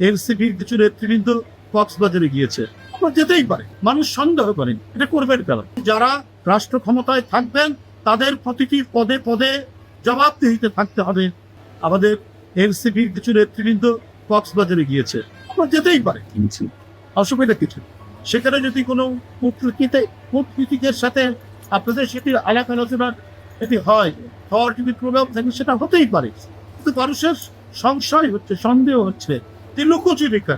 এনসিপির কিছু নেতৃবৃন্দ কক্সবাজারে গিয়েছে। আপনার যেতেই পারে। মানুষ সন্দেহ করেন। এটা করবেন কেন? যারা রাষ্ট্র ক্ষমতায় থাকবেন, তাদের প্রতিটি পদে পদে জবাবদিহিতে থাকতে হবে। আমাদের এনসিপির কিছু নেতৃবৃন্দ কক্সবাজারে গিয়েছে। আপনার যেতেই পারে। অসুবিধা কিছু। সেখানে যদি কোনো কূটনীতিতে কূটনীতিকের সাথে আপনাদের সেটি আলাপ আলোচনা এটি হয়, হওয়ার যদি প্রভাব থাকে, সেটা হতেই পারে। কিন্তু মানুষের সংশয় হচ্ছে, সন্দেহ হচ্ছে। যে লুকোচুরিকা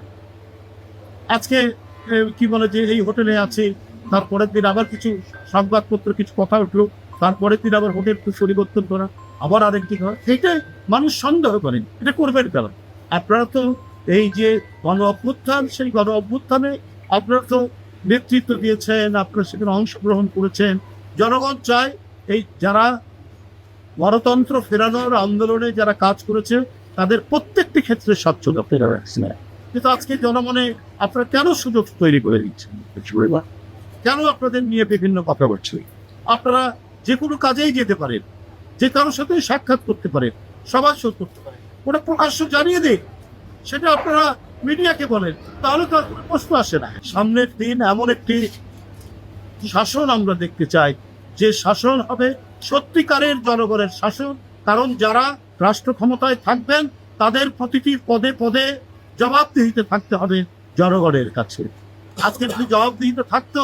আজকে কি বলে যে এই হোটেলে আছে, তারপরের দিন আবার কিছু সংবাদপত্র, কিছু কথা উঠল, তারপরের দিন আবার হোটেল পরিবর্তন করা, আবার আরেকটি ঘর সেইটাই মানুষ সন্দেহ করেন, এটা করবেন কেন আপনারা তো এই যে গণ অভ্যুত্থান, সেই গণ অভ্যুত্থানে আপনারা তো নেতৃত্ব দিয়েছেন, আপনারা সেখানে অংশগ্রহণ করেছেন। জনগণ চায় এই যারা গণতন্ত্র ফেরানোর আন্দোলনে যারা কাজ করেছে তাদের প্রত্যেকটি ক্ষেত্রে স্বচ্ছতা ফেরা কিন্তু আজকে জনমনে আপনারা কেন সুযোগ তৈরি করে দিচ্ছেন? কেন আপনাদের নিয়ে বিভিন্ন কথা বলছে? আপনারা যে কোনো কাজেই যেতে পারেন যে কারোর সাথে সাক্ষাৎ করতে পারেন সবার সাথে করতে পারেন ওটা প্রকাশ্য জানিয়ে দিন। সেটা আপনারা মিডিয়াকে বলেন তাহলে তো কোনো প্রশ্ন আসে না। সামনের দিন এমন একটি শাসন আমরা দেখতে চাই যে শাসন হবে সত্যিকারের জনগণের শাসন কারণ যারা রাষ্ট্র ক্ষমতায় থাকবেন, তাদের প্রতিটি পদে পদে জবাবদিহিতে থাকতে হবে জনগণের কাছে। আজকে যদি জবাবদিহিতে থাকতো,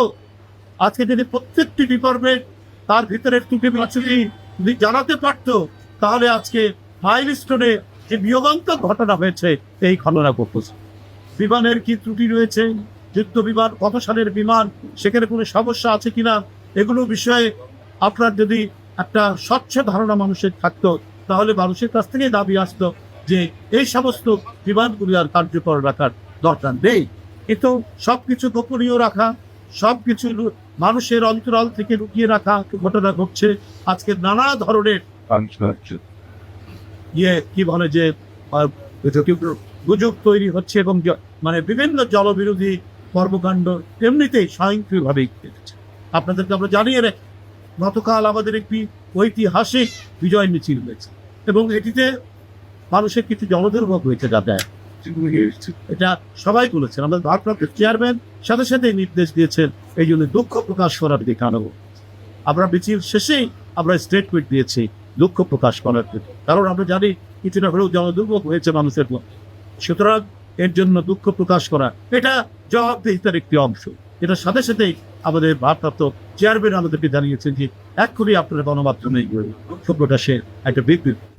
আজকে যদি প্রত্যেকটি ডিপার্টমেন্ট তার ভিতরে ত্রুটি বিচ্ছুটি যদি জানাতে পারতো, তাহলে আজকে ফাইল স্টোনে যে বিয়োগান্তক ঘটনা হয়েছে, এই ঘটনা ঘটেছে বিমানের কি ত্রুটি রয়েছে? যুদ্ধ বিমান, কত সালের বিমান? সেখানে কোনো সমস্যা আছে কিনা? এগুলো বিষয়ে আপনার যদি একটা স্বচ্ছ ধারণা মানুষের থাকতো তাহলে মানুষের কাছ থেকে দাবি আসতো যে এই সমস্ত বিমানগুলি আর কার্যকর রাখার দরকার নেই। কিন্তু সবকিছু গোপনীয় রাখা সবকিছু লু- মানুষের অন্তরাল থেকে লুকিয়ে রাখা ঘটনা ঘটছে আজকে নানা ধরনের ইয়ে কি বলে যে গুজব তৈরি হচ্ছে এবং মানে বিভিন্ন জলবিরোধী কর্মকাণ্ড এমনিতেই স্বয়ংক্রিয়ভাবেই আপনাদেরকে আমরা জানিয়ে রাখি গতকাল আমাদের একটি ঐতিহাসিক বিজয় মিছিল হয়েছে এবং এটিতে মানুষের কিছু জলদুর্ভোগ হয়েছে যাতায়াত এটা সবাই বলেছেন আমাদের ভারপ্রাপ্ত চেয়ারম্যান সাথে সাথে নির্দেশ দিয়েছেন, এই জন্য দুঃখ প্রকাশ করার দিকে আনব আমরা মিছিল শেষেই আমরা স্টেটমেন্ট দিয়েছি, দুঃখ প্রকাশ করার কারণ আমরা জানি কিছুটা হলেও জনদুর্ভোগ হয়েছে মানুষের। সুতরাং এর জন্য দুঃখ প্রকাশ করা, এটা জবাবদিহিতার একটি অংশ। এটার সাথে সাথেই আমাদের ভারপ্রাপ্ত চেয়ারম্যান আমাদেরকে জানিয়েছেন যে এক্ষুনি আপনারা গণমাধ্যমে দুঃখ সে একটা বিবৃতি